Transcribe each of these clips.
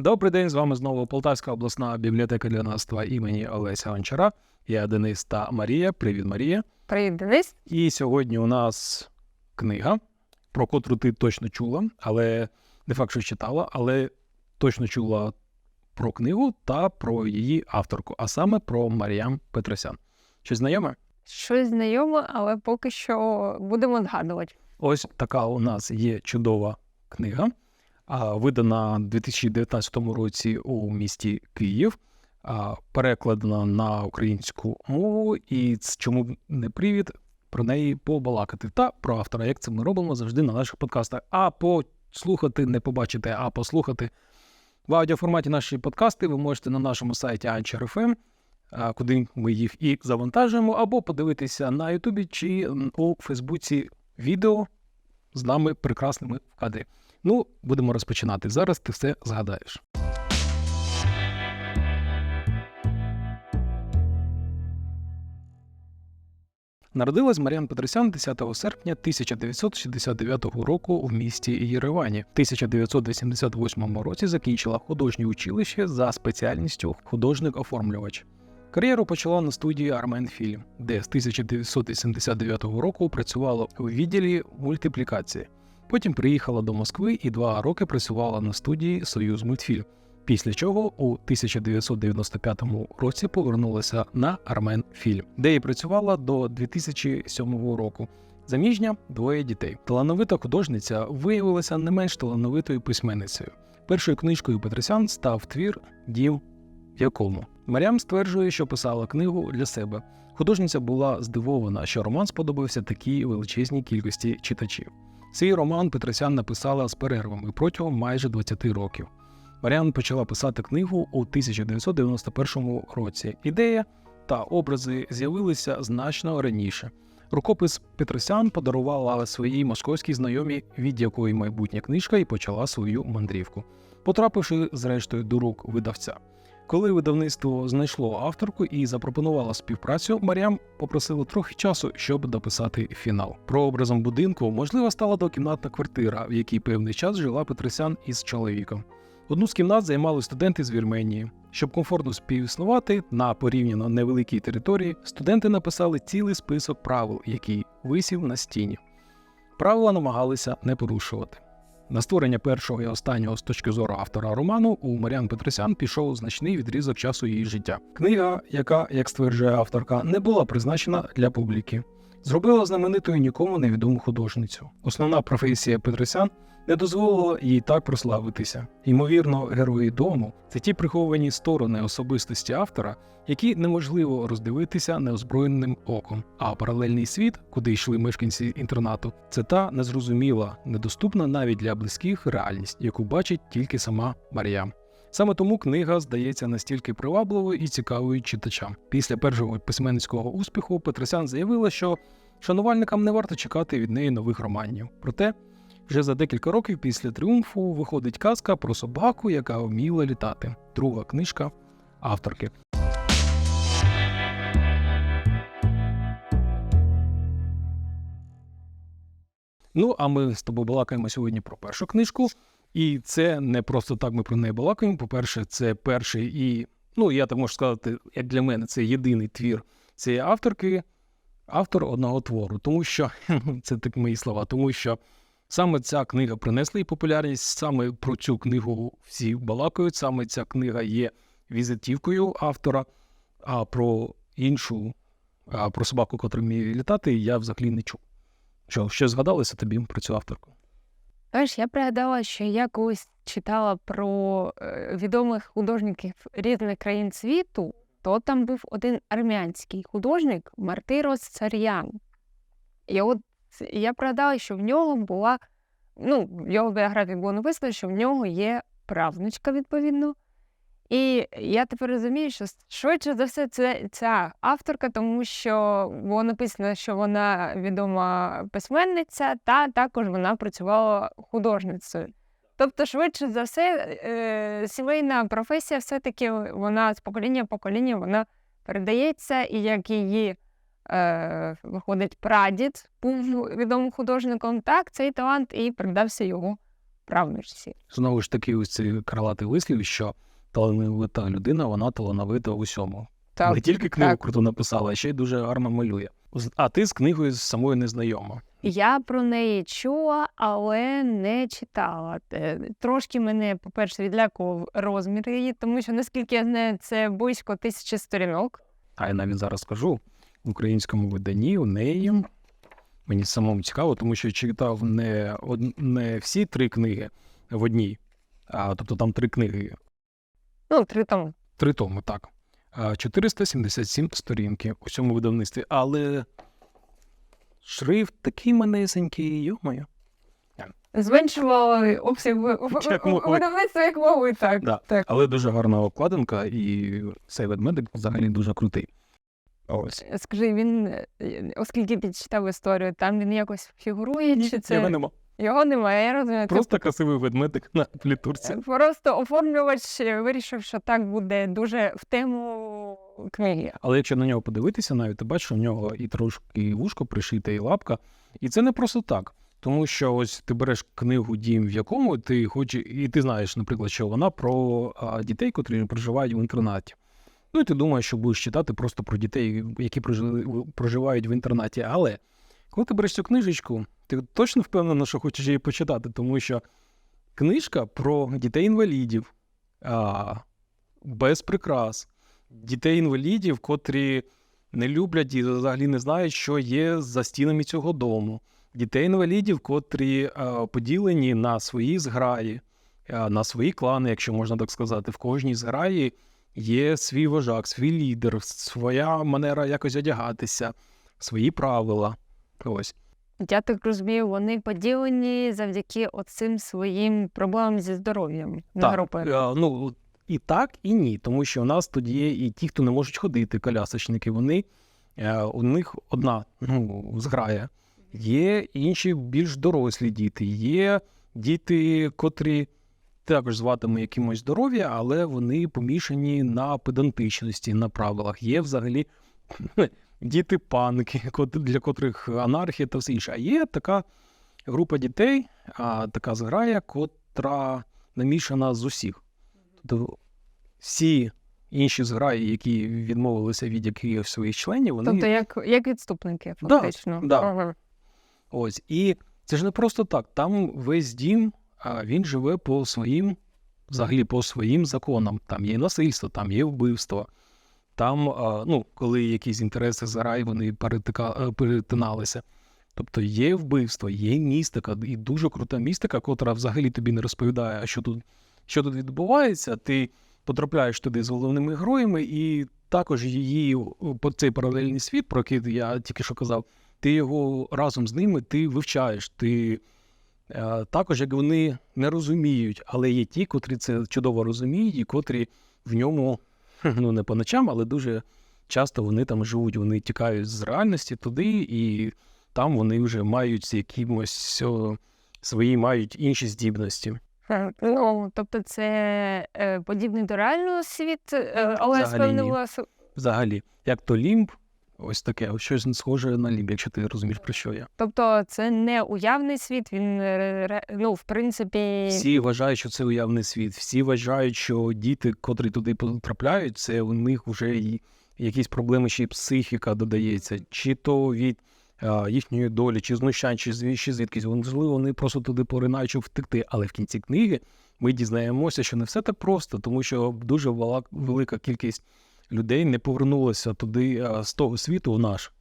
Добрий день, з вами знову Полтавська обласна бібліотека юнацтва імені Олеся Гончара. Я Денис та Марія. Привіт, Марія. Привіт, Денис. І сьогодні у нас книга, про котру ти точно чула, але не факт, що читала, але точно чула про книгу та про її авторку, а саме про Маріям Петросян. Щось знайоме? Щось знайоме, але поки що будемо згадувати. Ось така у нас є чудова книга, видана у 2019 році у місті Київ, перекладена на українську мову, і чому не привід про неї побалакати та про автора, як це ми робимо завжди на наших подкастах. А послухати, не побачити, а послухати в аудіоформаті наші подкасти ви можете на нашому сайті Anchor.fm, куди ми їх і завантажуємо, або подивитися на Ютубі чи у Фейсбуці відео з нами прекрасними в кадрі. Ну, будемо розпочинати. Зараз ти все згадаєш. Народилась Маріан Петросян 10 серпня 1969 року в місті Єревані. В 1988 році закінчила художнє училище за спеціальністю художник-оформлювач. Кар'єру почала на студії Армен Фільм, де з 1989 року працювала у відділі мультиплікації. Потім приїхала до Москви і два роки працювала на студії Союз мультфільм. Після чого у 1995 році повернулася на Армен Фільм, де і працювала до 2007 року. Заміжня двоє дітей. Талановита художниця виявилася не менш талановитою письменницею. Першою книжкою Петросян став твір Дім в якому Марям стверджує, що писала книгу для себе. Художниця була здивована, що роман сподобався такій величезній кількості читачів. Свій роман Петросян написала з перервами протягом майже 20 років. Маріан почала писати книгу у 1991 році. Ідея та образи з'явилися значно раніше. Рукопис Петросян подарувала своїй московській знайомій, від якої майбутня книжка і почала свою мандрівку, потрапивши зрештою до рук видавця. Коли видавництво знайшло авторку і запропонувало співпрацю, Маріам попросила трохи часу, щоб дописати фінал. Прообразом будинку можливо стала двокімнатна квартира, в якій певний час жила Петросян із чоловіком. Одну з кімнат займали студенти з Вірменії. Щоб комфортно співіснувати на порівняно невеликій території, студенти написали цілий список правил, який висів на стіні. Правила намагалися не порушувати. На створення першого і останнього з точки зору автора роману у Маріан Петросян пішов значний відрізок часу її життя. Книга, яка, як стверджує авторка, не була призначена для публіки, зробила знаменитою нікому невідому художницю. Основна професія Петросян не дозволила їй так прославитися. Ймовірно, герої дому це ті приховані сторони особистості автора, які неможливо роздивитися неозброєним оком. А паралельний світ, куди йшли мешканці інтернату, це та незрозуміла, недоступна навіть для близьких реальність, яку бачить тільки сама Марія. Саме тому книга здається настільки привабливою і цікавою читачам. Після першого письменницького успіху Петросян заявила, що шанувальникам не варто чекати від неї нових романів. Проте вже за декілька років після тріумфу виходить казка про собаку, яка вміла літати. Друга книжка авторки. Ну, а ми з тобою балакаємо сьогодні про першу книжку. І це не просто так ми про неї балакаємо. По-перше, це перший і, ну, я так можу сказати, як для мене, це єдиний твір цієї авторки, автор одного твору. Тому що це так мої слова, тому що саме ця книга принесла їй популярність, саме про цю книгу всі балакають, саме ця книга є візитівкою автора, а про іншу, а про собаку, котра вміє літати, я взагалі не чув. Що, що згадалося тобі про цю авторку? Знаєш, я пригадала, що я колись читала про е, відомих художників різних країн світу, то там був один армянський художник Мартирос Цар'ян. І от я пригадала, що в нього була, ну, в його біографії було написано, що в нього є правнучка, відповідно. І я тепер розумію, що швидше за все це ця авторка, тому що було написано, що вона відома письменниця, та також вона працювала художницею. Тобто, швидше за все, е, сімейна професія все-таки вона з покоління в покоління вона передається, і як її е, виходить прадід, був відомим художником, так цей талант і передався його правнучці. Знову ж таки, ось цей крилатий вислів, що талановита людина, вона талановита в усьому. Так, Не тільки книгу так. круто написала, а ще й дуже гарно малює. А ти з книгою з самою незнайома. Я про неї чула, але не читала. Е, Трошки мене, по-перше, відлякував розмір її, тому що, наскільки я знаю, це близько тисячі сторінок. А я навіть зараз скажу в українському виданні у неї. Мені самому цікаво, тому що читав не, од... не всі три книги в одній, а тобто там три книги, Ну, три тому. три томи, так. 477 сторінки у цьому видавництві, але шрифт такий манесенький, йомаю. Зменшували обсяг видавництва, як могли, так. Да. так. Але дуже гарна обкладинка, і цей ведмедик взагалі дуже крутий. Ось. Скажи, він, е, оскільки ти читав історію, там він якось фігурує, чи це Його нема. його немає, я розумію. Це Просто красивий ведмедик на плітурці. Просто оформлювач вирішив, що так буде дуже в тему книги. Але якщо на нього подивитися, навіть ти бачиш, у нього і трошки вушко пришите, і лапка. І це не просто так. Тому що ось ти береш книгу Дім, в якому ти хочеш, і ти знаєш, наприклад, що вона про дітей, котрі проживають в інтернаті. Ну і ти думаєш, що будеш читати просто про дітей, які проживають в інтернаті. Але коли ти береш цю книжечку, ти точно впевнена, що хочеш її почитати, тому що книжка про дітей-інвалідів а, без прикрас, дітей-інвалідів, котрі не люблять і взагалі не знають, що є за стінами цього дому. Дітей-інвалідів, котрі е, поділені на свої зграї, е, на свої клани, якщо можна так сказати. В кожній зграї є свій вожак, свій лідер, своя манера якось одягатися, свої правила. Ось. Я так розумію, вони поділені завдяки оцим своїм проблемам зі здоров'ям на групи. е, ну, і так, і ні. Тому що у нас тоді є і ті, хто не можуть ходити, колясочники, вони, е, у них одна ну, зграя. Є інші більш дорослі діти, є діти, котрі також зватиме якимось здоров'я, але вони помішані на педантичності, на правилах. Є взагалі діти панки, для котрих анархія та все інше. А є така група дітей, а, така зграя, котра намішана з усіх. Тобто всі інші зграї, які відмовилися від якихось своїх членів, вони Тобто, як, як відступники, фактично. да. Ага. ось. І це ж не просто так. Там весь дім, він живе по своїм, взагалі по своїм законам. Там є насильство, там є вбивство. Там, ну, коли якісь інтереси зграї, вони е, перетиналися. Тобто є вбивство, є містика, і дуже крута містика, котра взагалі тобі не розповідає, що тут, що тут відбувається. Ти потрапляєш туди з головними героями, і також її по цей паралельний світ, про який я тільки що казав, ти його разом з ними ти вивчаєш. Ти е, також як вони не розуміють, але є ті, котрі це чудово розуміють, і котрі в ньому ну не по ночам, але дуже часто вони там живуть, вони тікають з реальності туди, і там вони вже мають якимось свої мають інші здібності. Е, Ну, тобто це е, подібний до реального світу, е, але з Взагалі певним. Взагалі, як то лімб, ось таке, ось щось схоже на лімб, якщо ти розумієш про що я. Тобто це не уявний світ, він е, ну, в принципі. Всі вважають, що це уявний світ. Всі вважають, що діти, котрі туди потрапляють, це у них вже і якісь проблеми, ще й психіка додається, чи то від а, їхньої долі, чи знущань, чи зві- звідкись. Можливо, вони просто туди поринають, щоб втекти. Але в кінці книги ми дізнаємося, що не все так просто, тому що дуже велика кількість людей не повернулася туди з того світу в наш.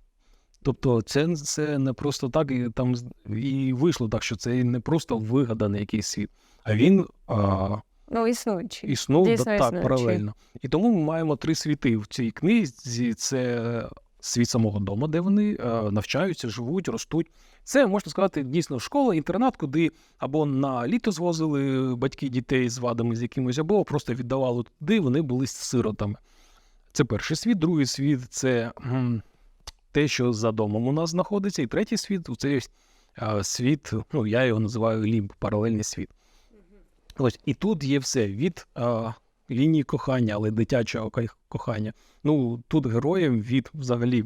Тобто, це, це не просто так, і там і вийшло так, що це не просто вигаданий якийсь світ, а він а, Ну, існуючий. існув Дійсно так існуючий. паралельно. І тому ми маємо три світи в цій книзі: це світ самого дому, де вони е, навчаються, живуть, ростуть. Це можна сказати дійсно школа, інтернат, куди або на літо звозили батьки дітей з вадами з якимось, або просто віддавали туди, вони були сиротами. Це перший світ, другий світ це те, що за домом у нас знаходиться, і третій світ це світ, ну я його називаю лімб, паралельний світ. Ось і тут є все від а, лінії кохання, але дитячого кохання. Ну тут героям від взагалі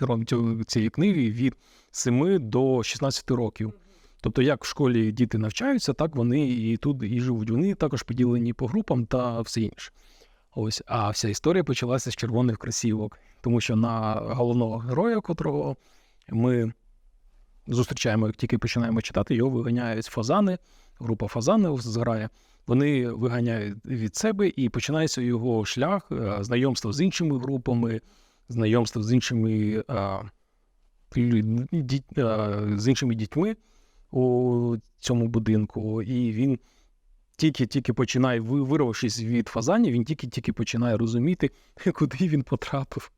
героям цієї книги від 7 до 16 років. Тобто, як в школі діти навчаються, так вони і тут і живуть. Вони також поділені по групам та все інше. Ось, а вся історія почалася з червоних кросівок, тому що на головного героя, котрого ми зустрічаємо, як тільки починаємо читати, його виганяють фазани, група фазанів зграє. Вони виганяють від себе і починається його шлях, е, знайомство з іншими групами, знайомство з іншими, е, е, з іншими дітьми у цьому будинку. І він тільки-тільки починає, вирвавшись від фазанів, він тільки-тільки починає розуміти, куди він потрапив.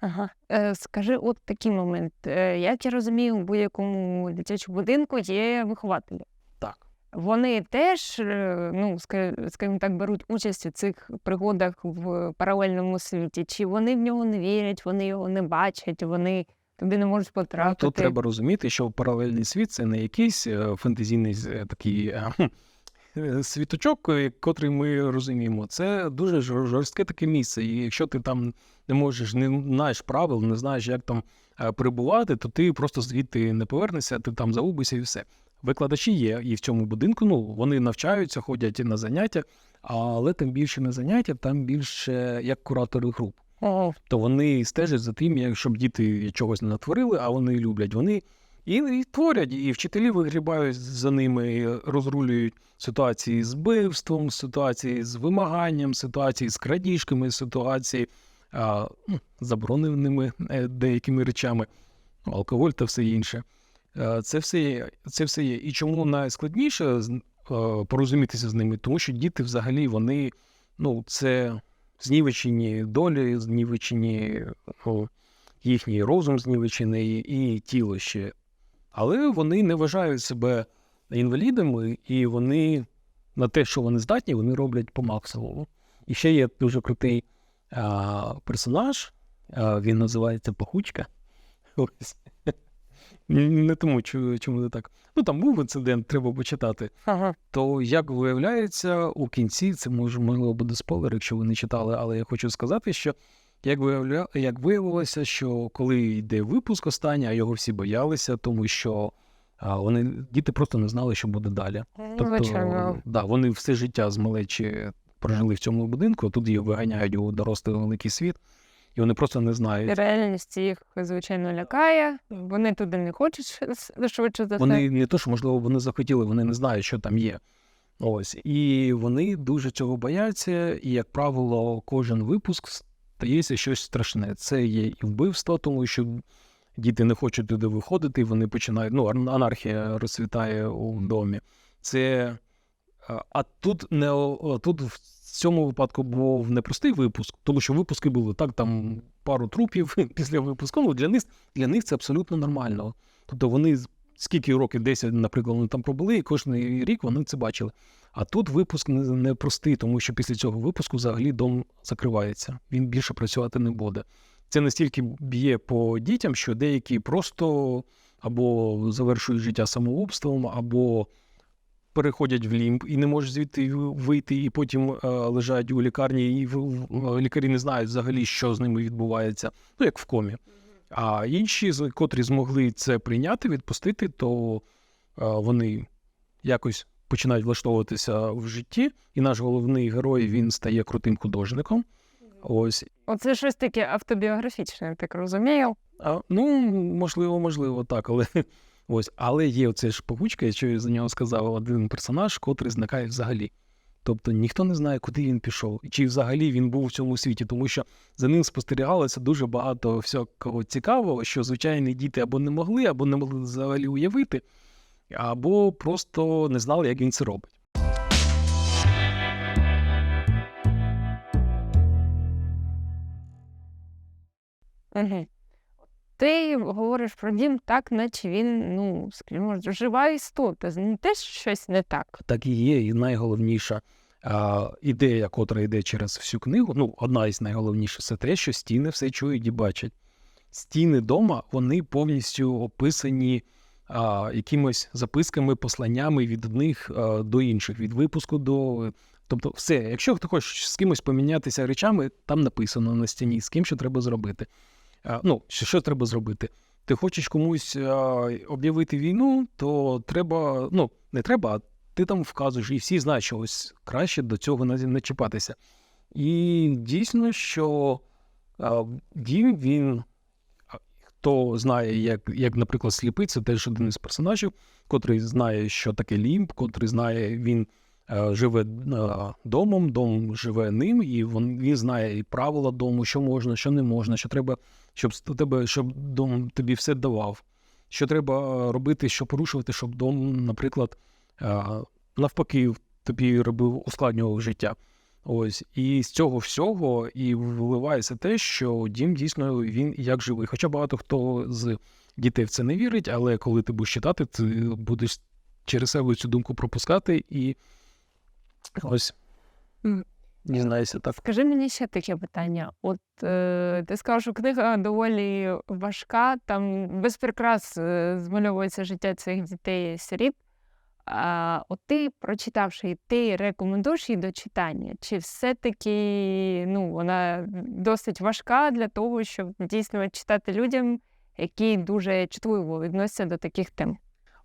Ага. Е, скажи, от такий момент. Е, як я розумію, у будь-якому дитячому будинку є вихователі. Так. Вони теж, е, ну, ска- скажімо так, беруть участь у цих пригодах в паралельному світі. Чи вони в нього не вірять, вони його не бачать, вони туди не можуть потрапити. Тут треба розуміти, що паралельний світ це не якийсь е, фентезійний е, такий е, е, світочок, е, котрий ми розуміємо. Це дуже жорстке таке місце. І якщо ти там не можеш, не знаєш правил, не знаєш, як там е, перебувати, то ти просто звідти не повернешся, ти там загубишся і все. Викладачі є і в цьому будинку. Ну вони навчаються, ходять на заняття, але тим більше на заняття, там більше як куратори груп то вони стежать за тим, як- щоб діти чогось не натворили, а вони люблять. Вони і, і творять, і вчителі вигрібають за ними, розрулюють ситуації з вбивством, ситуації з вимаганням, ситуації з крадіжками, ситуації а, ну, забороненими е, деякими речами, алкоголь та все інше. Е, Це все є. Це все є. І чому найскладніше е, порозумітися з ними? Тому що діти взагалі вони, ну, це знівечені долі, знівечені їхній розум знівечений і тіло ще. Але вони не вважають себе інвалідами, і вони на те, що вони здатні, вони роблять по максимуму. І ще є дуже крутий а, персонаж, а, він називається Пахучка. Ось. Не тому, чому не так. Ну там був інцидент, треба почитати ага. то як виявляється, у кінці це може можливо буде спойлер, якщо ви не читали, але я хочу сказати, що як виявля... як виявилося, що коли йде випуск останній, а його всі боялися, тому що а, вони діти просто не знали, що буде далі. Ну, Звичайно. да, вони все життя з малечі прожили в цьому будинку, а тут їх виганяють у дорослий великий світ, і вони просто не знають. Реальність їх, звичайно, лякає. Вони туди не хочуть швидше за все. Вони не то, що можливо вони захотіли, вони не знають, що там є. Ось і вони дуже цього бояться. І, як правило, кожен випуск стається щось страшне. Це є і вбивство, тому що діти не хочуть туди виходити, і вони починають. Ну, анархія розцвітає у домі. Це а, тут не тут в цьому випадку був непростий випуск, тому що випуски були так, там пару трупів після випуску. Ну, для них для них це абсолютно нормально. Тобто вони скільки років, 10, наприклад, вони там пробули, і кожен рік вони це бачили. А тут випуск не, не простий, тому що після цього випуску взагалі дом закривається. Він більше працювати не буде. Це настільки б'є по дітям, що деякі просто або завершують життя самогубством, або переходять в лімб і не можуть звідти вийти, і потім е, лежать у лікарні, і в- лікарі не знають взагалі, що з ними відбувається, ну як в комі. А інші, котрі змогли це прийняти, відпустити, то е, вони якось починають влаштовуватися в житті, і наш головний герой він стає крутим художником. Ось Оце щось таке автобіографічне, я так розумію. а, ну, можливо, можливо, так, але ось, але є оце ж погучка, я за нього сказав, один персонаж, котрий зникає взагалі. Тобто ніхто не знає, куди він пішов, чи взагалі він був в цьому світі, тому що за ним спостерігалося дуже багато всякого цікавого, що звичайні діти або не могли, або не могли взагалі уявити, або просто не знали, як він це робить. Угу. Ти говориш про дім так, наче він, ну, скажімо, жива істота. З ним теж щось не так. Так і є, і найголовніша а, ідея, котра йде через всю книгу. Ну, одна із найголовніших, це те, що стіни все чують і бачать. Стіни дома вони повністю описані якимось записками, посланнями від одних до інших, від випуску до. Тобто, все, якщо ти хочеш з кимось помінятися речами, там написано на стіні, з ким що треба зробити. Ну, що, треба зробити. ти хочеш комусь об'явити війну, то треба, ну, не треба, а ти там вказуєш, і всі знають, що ось краще до цього не, чіпатися. І дійсно, що дім він, хто знає, як, як, наприклад, сліпий, це теж один із персонажів, котрий знає, що таке лімб, котрий знає, він е, живе е, домом, дом живе ним, і він, він знає і правила дому, що можна, що не можна, що треба, щоб тебе, щоб дом тобі все давав. Що треба робити, що порушувати, щоб дом, наприклад, е, навпаки, тобі робив ускладнював життя. Ось і з цього всього і виливається те, що дім дійсно він як живий. Хоча багато хто з дітей в це не вірить, але коли ти будеш читати, ти будеш через себе цю думку пропускати і ось Мгм. дізнаєшся так. Скажи мені ще таке питання. От е, ти сказав, що книга доволі важка, там без прикрас е, змальовується життя цих дітей сиріт. А, от ти, прочитавши, ти рекомендуєш її до читання? Чи все-таки ну, вона досить важка для того, щоб дійсно читати людям, які дуже чутливо відносяться до таких тем?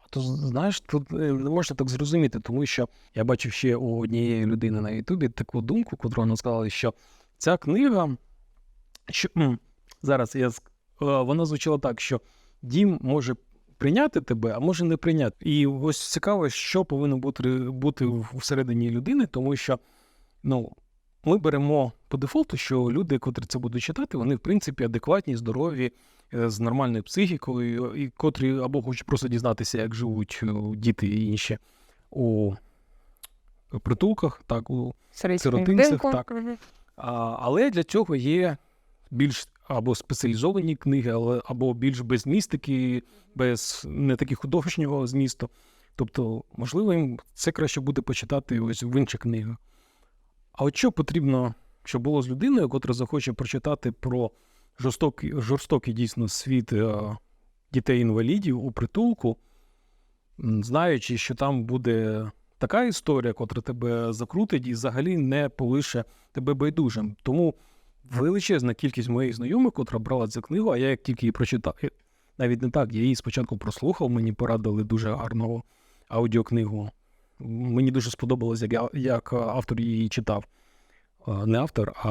То знаєш, тут е, не можна так зрозуміти, тому що я бачив ще у однієї людини на Ютубі таку думку, котру вона сказала, що ця книга, що зараз я е, вона звучала так, що дім може прийняти тебе, а може не прийняти. І ось цікаво, що повинно бути, бути всередині людини, тому що ну, ми беремо по дефолту, що люди, котрі це будуть читати, вони в принципі адекватні, здорові, е, з нормальною психікою, і котрі або хочуть просто дізнатися, як живуть е, діти і інші у притулках, так, у Сиротинцях, так. А, але для цього є більш або спеціалізовані книги, але, або більш без містики, без не таких художнього змісту. Тобто, можливо, їм це краще буде почитати ось в інших книгах. А от що потрібно, щоб було з людиною, котра захоче прочитати про жорстокий, жорстокий дійсно світ е, дітей-інвалідів у притулку, знаючи, що там буде така історія, котра тебе закрутить і взагалі не полише тебе байдужим. Тому величезна кількість моїх знайомих, котра брала цю книгу, а я як тільки її прочитав, е, навіть не так, я її спочатку прослухав, мені порадили дуже гарну аудіокнигу. Мені дуже сподобалось, як, я- як автор її читав. Не автор, а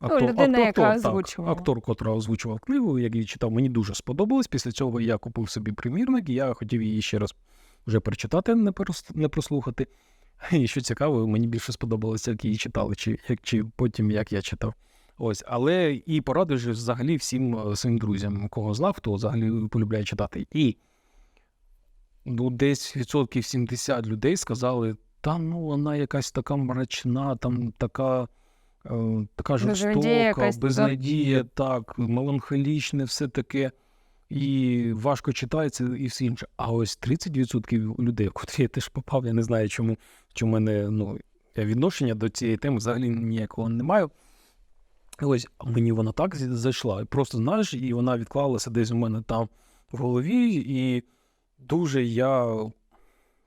актор, Ну, людина, яка так, озвучувала. актор, котра озвучував книгу, як її читав, мені дуже сподобалось. Після цього я купив собі примірник, і я хотів її ще раз вже перечитати, не, прос- не прослухати. І що цікаво, мені більше сподобалося, як її читали, чи, як, чи потім як я читав. Ось, але і порадив взагалі всім е, своїм друзям, кого знав, хто взагалі полюбляє читати. І ну, десь відсотків 70 людей сказали: та ну вона якась така мрачна, там така, е, така жорстока, безнадія, так, меланхолічне, все таке. І важко читається, і все інше. А ось 30% людей, котрі я теж попав, я не знаю, чому, чому мене ну, я відношення до цієї теми взагалі ніякого не маю. Ось мені вона так зайшла. Просто знаєш, і вона відклалася десь у мене там в голові, і дуже я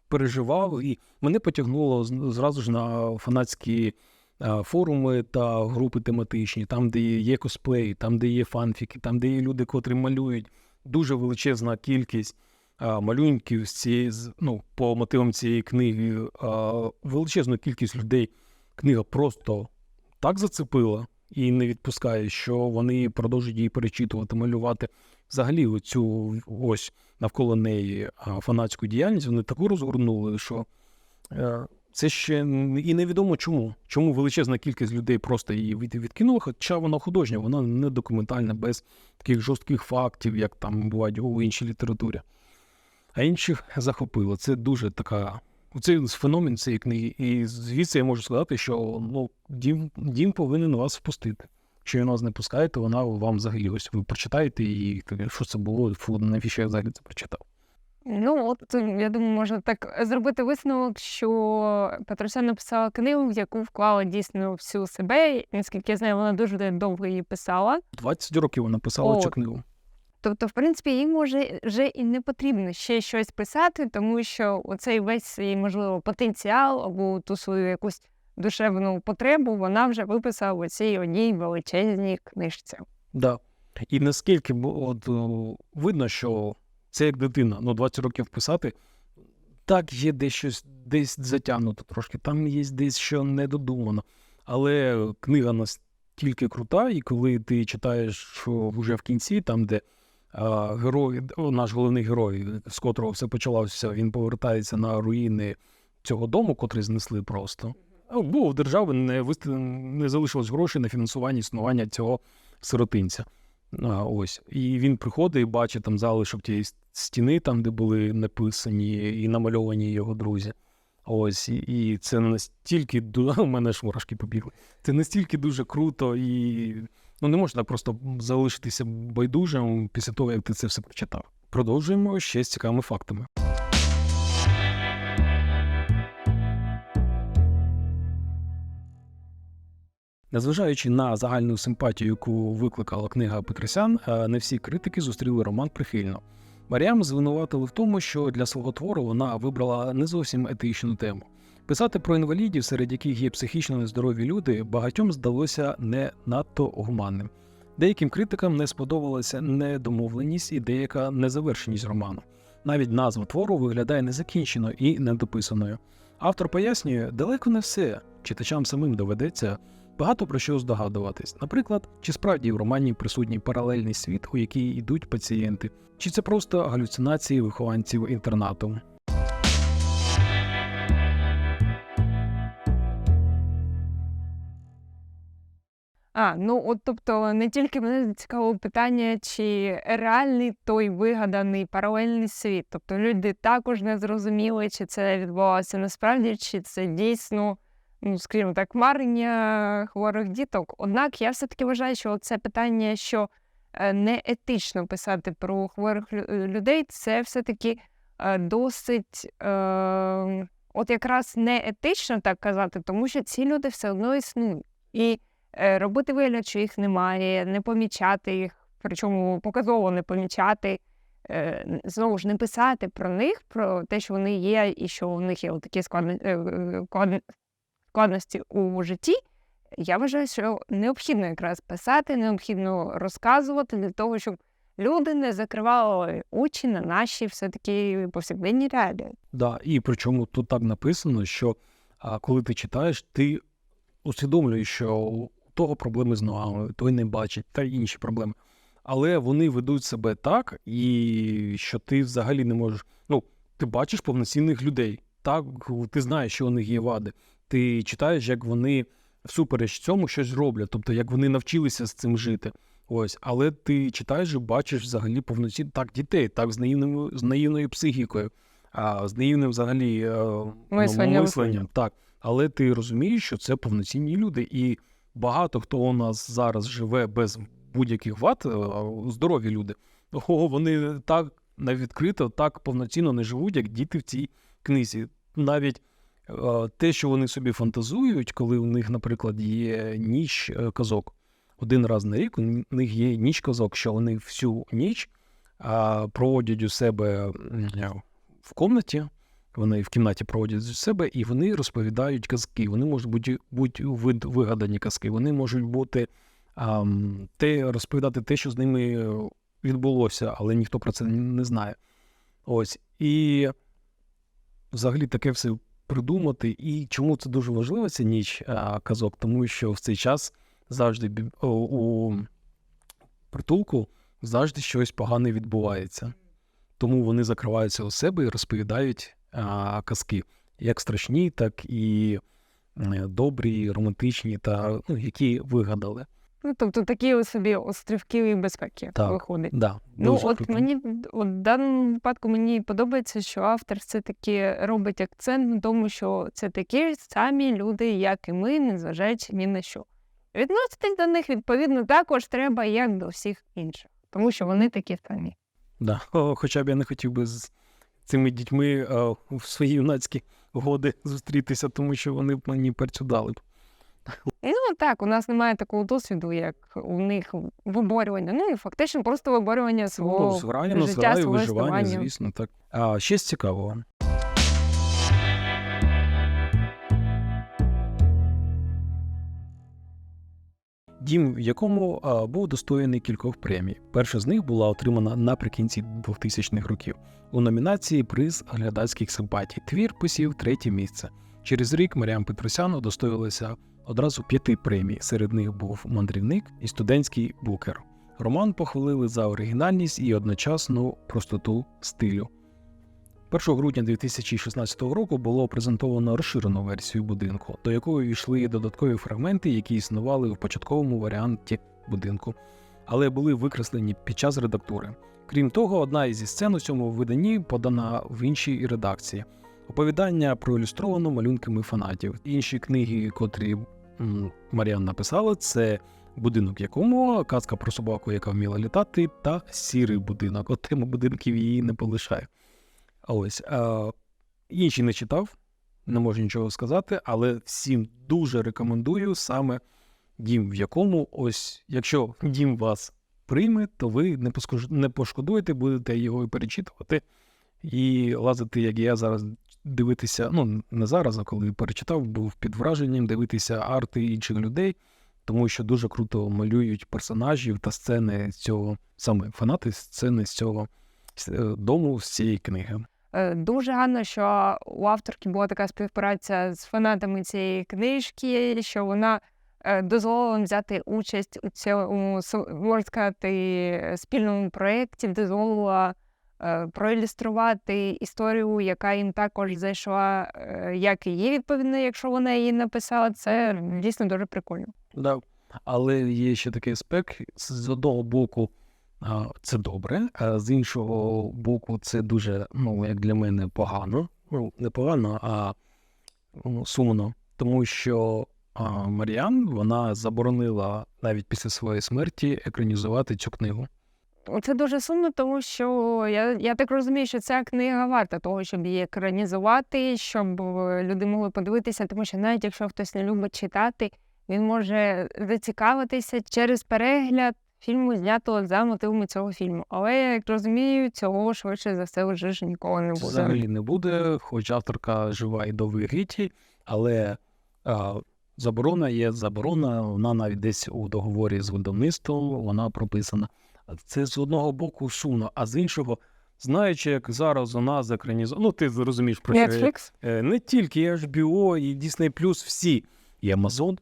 переживав, і мене потягнуло зразу ж на фанатські е, форуми та групи тематичні, там, де є косплей, там, де є фанфіки, там, де є люди, котрі малюють. Дуже величезна кількість малюнків з цієї, ну, по мотивам цієї книги. А, величезну кількість людей книга просто так зацепила і не відпускає, що вони продовжують її перечитувати, малювати. Взагалі, оцю ось навколо неї фанатську діяльність вони таку розгорнули, що е, це ще і невідомо чому. Чому величезна кількість людей просто її відкинула, хоча вона художня, вона не документальна, без таких жорстких фактів, як там бувають у іншій літературі. А інших захопило. Це дуже така. Це феномен цієї книги. І звідси я можу сказати, що ну, дім, дім повинен вас впустити. Якщо він вас не пускає, то вона вам взагалі ось ви прочитаєте і що це було, фу, навіщо я взагалі це прочитав. Ну, от е, я думаю, можна так зробити висновок, що Петросян написала книгу, в яку вклала дійсно всю себе. Наскільки я знаю, вона дуже довго її писала. 20 років вона писала О, цю книгу. Тобто, в принципі, їй може вже і не потрібно ще щось писати, тому що оцей весь свій, можливо, потенціал або ту свою якусь душевну потребу вона вже виписала у цій одній величезній книжці. Да. І наскільки от, видно, що це як дитина, ну 20 років писати, так є десь щось десь затягнуто трошки, там є десь що недодумано. Але книга настільки крута, і коли ти читаєш вже в кінці, там, де герой, наш головний герой, з котрого все почалося, він повертається на руїни цього дому, котрий знесли просто. Бо в держави не, вист... не залишилось грошей на фінансування існування цього сиротинця. А, ось. І він приходить і бачить там залишок тієї стіни, там, де були написані і намальовані його друзі. Ось, і, і це настільки у мене ж мурашки побігли. Це настільки дуже круто, і ну не можна просто залишитися байдужим після того, як ти це все прочитав. Продовжуємо ще з цікавими фактами. Незважаючи на загальну симпатію, яку викликала книга Петросян, е, не всі критики зустріли роман прихильно. Маріам звинуватили в тому, що для свого твору вона вибрала не зовсім етичну тему. Писати про інвалідів, серед яких є психічно нездорові люди, багатьом здалося не надто гуманним. Деяким критикам не сподобалася недомовленість і деяка незавершеність роману. Навіть назва твору виглядає незакінченою і недописаною. Автор пояснює, далеко не все. Читачам самим доведеться багато про що здогадуватись. Наприклад, чи справді в романі присутній паралельний світ, у який йдуть пацієнти, чи це просто галюцинації вихованців інтернату. А, ну от тобто не тільки мене зацікавило питання, чи реальний той вигаданий паралельний світ. Тобто люди також не зрозуміли, чи це відбувалося насправді, чи це дійсно, ну скажімо так, марення хворих діток. Однак я все-таки вважаю, що це питання, що е, не етично писати про хворих людей, це все-таки е, досить. Е, От якраз не етично так казати, тому що ці люди все одно існують. І е, робити вигляд, що їх немає, не помічати їх, причому показово не помічати, е, знову ж не писати про них, про те, що вони є, і що у них є такі складно, е, е, складності у житті. Я вважаю, що необхідно якраз писати, необхідно розказувати для того, щоб люди не закривали очі на наші все-таки повсякденні реалії. Да, і причому тут так написано, що а, коли ти читаєш, ти усвідомлюєш, що того проблеми з ногами, той не бачить, та інші проблеми. Але вони ведуть себе так, і що ти взагалі не можеш. Ну, ти бачиш повноцінних людей. Так, ти знаєш, що у них є вади. Ти читаєш, як вони всупереч цьому щось роблять, тобто як вони навчилися з цим жити. Ось, але ти читаєш і бачиш взагалі повноцінно так дітей, так з наївною, з наївною психікою, а з наївним взагалі е, ну, Мисленням. мисленням. Так. Але ти розумієш, що це повноцінні люди, і багато хто у нас зараз живе без будь-яких вад, е, здорові люди. О, вони так навідкрито, так повноцінно не живуть, як діти в цій книзі. Навіть е, те, що вони собі фантазують, коли у них, наприклад, є ніч е, казок. Один раз на рік у них є ніч казок, що вони всю ніч проводять у себе в кімнаті. Вони в кімнаті проводять у себе і вони розповідають казки. Вони можуть бути, бути вигадані казки, вони можуть бути ам, те, розповідати те, що з ними відбулося, але ніхто про це не знає. Ось. І взагалі таке все придумати. І чому це дуже важливо, ця ніч а, казок? Тому що в цей час завжди бі- у притулку завжди щось погане відбувається. Тому вони закриваються у себе і розповідають а, казки, як страшні, так і е, добрі, романтичні, та ну, які вигадали. Ну, тобто такі собі острівки безпеки Так. виходить. Да, Ну, от круто. мені от в даному випадку мені подобається, що автор все-таки робить акцент на тому, що це такі самі люди, як і ми, незважаючи ні на що. Відноситись до них відповідно також треба, як до всіх інших, тому що вони такі самі. Да. О, хоча б я не хотів би з цими дітьми е, в свої юнацькі годи зустрітися, тому що вони б мені перцю дали б. Ну так, у нас немає такого досвіду, як у них виборювання. Ну і фактично просто виборювання Ну, свого життя, зграю, свого виживання, звісно, так. А ще з цікавого. Дім, в якому був достояний кількох премій. Перша з них була отримана наприкінці 2000-х років. У номінації приз глядацьких симпатій. Твір посів третє місце. Через рік Маріам Петросян удостоїлася одразу п'яти премій. Серед них був мандрівник і студентський букер. Роман похвалили за оригінальність і одночасну простоту стилю. 1 грудня 2016 року було презентовано розширену версію будинку, до якої війшли додаткові фрагменти, які існували в початковому варіанті будинку, але були викреслені під час редактури. Крім того, одна із сцен у цьому виданні подана в іншій редакції. Оповідання проілюстровано малюнками фанатів. Інші книги, котрі Маріан написала, це будинок якому казка про собаку, яка вміла літати, та сірий будинок. От тема будинків її не полишає. Ось а, інші не читав, не можу нічого сказати, але всім дуже рекомендую саме дім, в якому ось, якщо дім вас прийме, то ви не, не пошкодуєте, будете його і перечитувати і лазити, як я зараз дивитися. Ну не зараз, а коли перечитав, був під враженням дивитися арти інших людей, тому що дуже круто малюють персонажів та сцени цього, саме фанати сцени з цього е, дому з цієї книги. Е, Дуже гарно, що у авторки була така співпраця з фанатами цієї книжки, що вона е, дозволила взяти участь у цьому можна сказати, спільному проєкті, дозволила е, проілюструвати історію, яка їм також зайшла, як і їй відповідно, якщо вона її написала. Це дійсно дуже прикольно. Да. Але є ще такий аспект. З одного боку, це добре, а з іншого боку, це дуже, ну, як для мене, погано. Ну, не погано, а ну, сумно. Тому що Маріан вона заборонила навіть після своєї смерті екранізувати цю книгу. Це дуже сумно, тому що я, я так розумію, що ця книга варта того, щоб її екранізувати, щоб е, люди могли подивитися, тому що навіть якщо хтось не любить читати, він може зацікавитися через перегляд фільму, знятого за мотивами цього фільму. Але я як розумію, цього швидше за все вже ж ніколи не буде. Взагалі не буде, хоч авторка жива і до вигіті, але а, заборона є заборона, вона навіть десь у договорі з видавництвом вона прописана. Це з одного боку сумно, а з іншого, знаючи, як зараз у нас екранізовано, ну ти зрозумієш про. Netflix? Е, не тільки і HBO, і Disney+, всі, і Amazon,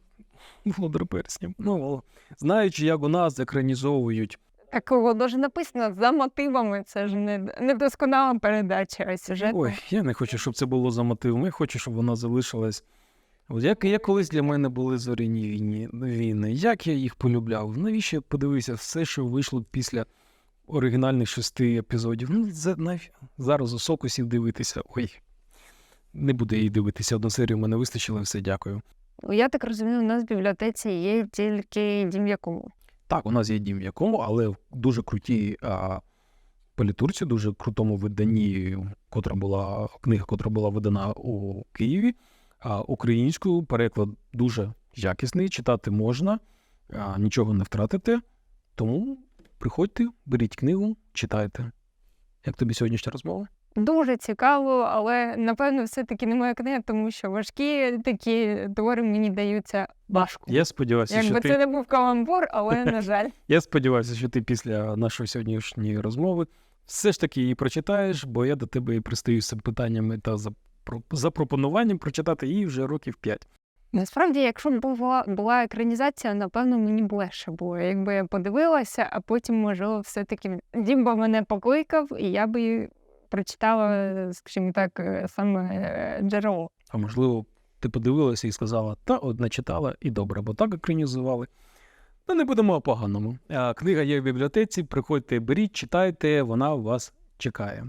Володар перснів. Ну, знаючи, як у нас екранізовують Так воно ж написано за мотивами. Це ж не, не досконала передача, а сюжет. Ой, я не хочу, щоб це було за мотивом. Я хочу, щоб вона залишилась. От як, як колись для мене були зоряні війни, війни, як я їх полюбляв. Навіщо я подивився все, що вийшло після оригінальних шести епізодів? Ну, за, нав... зараз у сокусів дивитися. Ой, не буду її дивитися. Одну серію в мене вистачило, все, дякую. Я так розумію, у нас в бібліотеці є тільки дім якому. Так, у нас є дім якому, але в дуже крутій а, політурці, дуже крутому виданні, котра була книга, котра була видана у Києві. А, українською переклад дуже якісний, читати можна, а, нічого не втратите. Тому приходьте, беріть книгу, читайте. Як тобі сьогоднішня розмова? Дуже цікаво, але напевно все-таки не моя книга, тому що важкі такі твори мені даються важко. Я сподіваюся, Якби що це ти не був каламбур, але на жаль. Я сподіваюся, що ти після нашої сьогоднішньої розмови все ж таки її прочитаєш, бо я до тебе і пристаю з питаннями та запропонуванням прочитати її вже років 5. Насправді, якщо б була, була екранізація, напевно, мені б легше було. Якби я подивилася, а потім, можливо, все-таки Дімба мене покликав, і я би прочитала, скажімо так, е, саме е, джерело. А можливо, ти подивилася і сказала, та одна читала і добре, бо так екранізували. Ну, не будемо поганому. Книга є в бібліотеці, приходьте, беріть, читайте, вона вас чекає.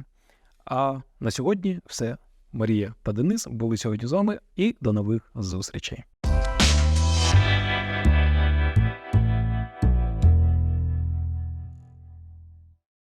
А на сьогодні все. Марія та Денис були сьогодні з вами і до нових зустрічей.